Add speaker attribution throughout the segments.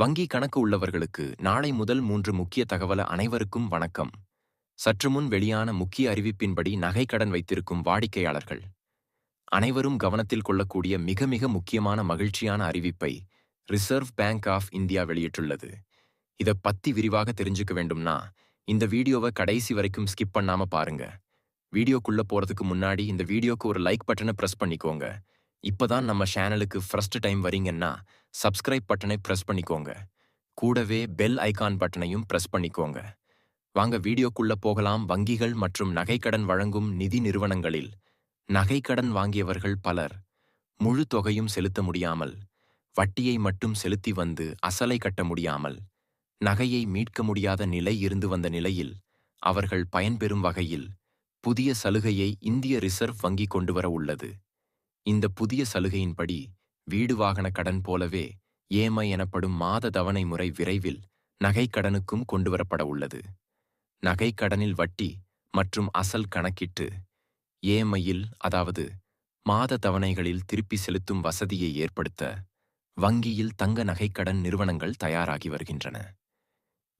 Speaker 1: வங்கி கணக்கு உள்ளவர்களுக்கு நாளை முதல் மூன்று முக்கிய தகவல அனைவருக்கும் வணக்கம். சற்று முன் வெளியான முக்கிய அறிவிப்பின்படி நகை கடன் வைத்திருக்கும் வாடிக்கையாளர்கள். அனைவரும் கவனத்தில் கொள்ளக்கூடிய மிக மிக முக்கியமான மகிழ்ச்சியான அறிவிப்பை ரிசர்வ் பேங்க் ஆஃப் இந்தியா வெளியிட்டுள்ளது. இத பத்தி விரிவாக தெரிஞ்சுக்க வேண்டும்னா இந்த வீடியோவை கடைசி வரைக்கும் ஸ்கிப் பண்ணாம பாருங்க. வீடியோக்குள்ள போறதுக்கு முன்னாடி இந்த வீடியோக்கு ஒரு லைக் பட்டனை பிரஸ் பண்ணிக்கோங்க. இப்பதான் நம்ம சேனலுக்கு ஃபர்ஸ்ட் டைம் வரீங்கன்னா சப்ஸ்கிரைப் பட்டனை பிரஸ் பண்ணிக்கோங்க. கூடவே பெல் ஐகான் பட்டனையும் பிரஸ் பண்ணிக்கோங்க. வாங்க வீடியோக்குள்ள போகலாம். வங்கிகள் மற்றும் நகைக்கடன் வழங்கும் நிதி நிறுவனங்களில் நகைக்கடன் வாங்கியவர்கள் பலர் முழு தொகையும் செலுத்த முடியாமல் வட்டியை மட்டும் செலுத்தி வந்து அசலை கட்ட முடியாமல் நகையை மீட்க முடியாத நிலை இருந்து வந்த நிலையில் அவர்கள் பயன்பெறும் வகையில் புதிய சலுகையை இந்திய ரிசர்வ் வங்கி கொண்டு வர உள்ளது. இந்த புதிய சலுகையின்படி வீடு வாகன கடன் போலவே ஏமை எனப்படும் மாத தவணை முறை விரைவில் நகைக்கடனுக்கும் கொண்டுவரப்பட உள்ளது. நகைக்கடனில் வட்டி மற்றும் அசல் கணக்கிட்டு ஏமையில் அதாவது மாத தவணைகளில் திருப்பி செலுத்தும் வசதியை ஏற்படுத்த வங்கியில் தங்க நகைக்கடன் நிறுவனங்கள் தயாராகி வருகின்றன.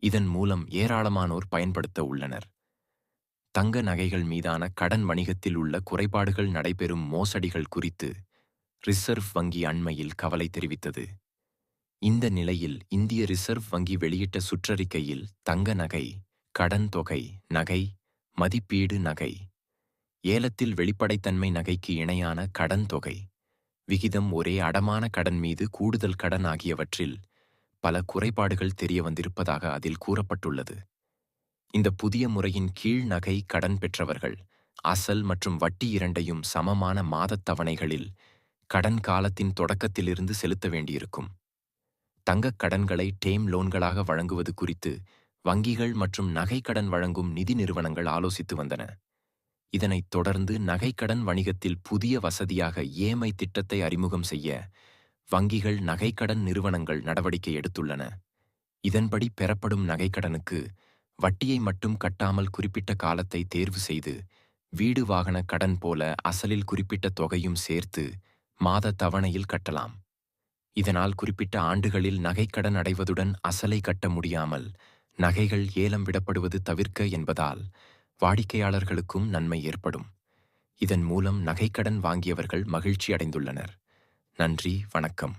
Speaker 1: இதன் மூலம் ஏராளமானோர் பயன்படுத்த உள்ளனர். தங்க நகைகள் மீதான கடன் வணிகத்தில் உள்ள குறைபாடுகள் நடைபெறும் மோசடிகள் குறித்து ரிசர்வ் வங்கி அண்மையில் கவலை தெரிவித்தது. இந்த நிலையில் இந்திய ரிசர்வ் வங்கி வெளியிட்ட சுற்றறிக்கையில் தங்க நகை கடன் தொகை நகை மதிப்பீடு நகை ஏலத்தில் வெளிப்படைத்தன்மை நகைக்கு இணையான கடன் தொகை விகிதம் ஒரே அடமான கடன் மீது கூடுதல் கடன் ஆகியவற்றில் பல குறைபாடுகள் தெரிய வந்திருப்பதாக அதில் கூறப்பட்டுள்ளது. இந்த புதிய முறையின் கீழ் நகை கடன் பெற்றவர்கள் அசல் மற்றும் வட்டி இரண்டையும் சமமான மாதத் தவணைகளில் கடன் காலத்தின் தொடக்கத்திலிருந்து செலுத்த வேண்டியிருக்கும். தங்கக் கடன்களை டேம் லோன்களாக வழங்குவது குறித்து வங்கிகள் மற்றும் நகைக்கடன் வழங்கும் நிதி நிறுவனங்கள் ஆலோசித்து வந்தன. இதனைத் தொடர்ந்து நகைக்கடன் வணிகத்தில் புதிய வசதியாக ஏமை திட்டத்தை அறிமுகம் செய்ய வங்கிகள் நகைக்கடன் நிறுவனங்கள் நடவடிக்கை எடுத்துள்ளன. இதன்படி பெறப்படும் நகைக்கடனுக்கு வட்டியை மட்டும் கட்டாமல் குறிப்பிட்ட காலத்தை தேர்வு செய்து வீடு வாகன கடன் போல அசலில் குறிப்பிட்ட தொகையும் சேர்த்து மாத தவணையில் கட்டலாம். இதனால் குறிப்பிட்ட ஆண்டுகளில் நகைக்கடன் அடைவதுடன் அசலை கட்ட முடியாமல் நகைகள் ஏலம் விடப்படுவது தவிர்க்க என்பதால் வாடிக்கையாளர்களுக்கும் நன்மை ஏற்படும். இதன் மூலம் நகைக்கடன் வாங்கியவர்கள் மகிழ்ச்சி அடைந்துள்ளனர் நன்றி வணக்கம்.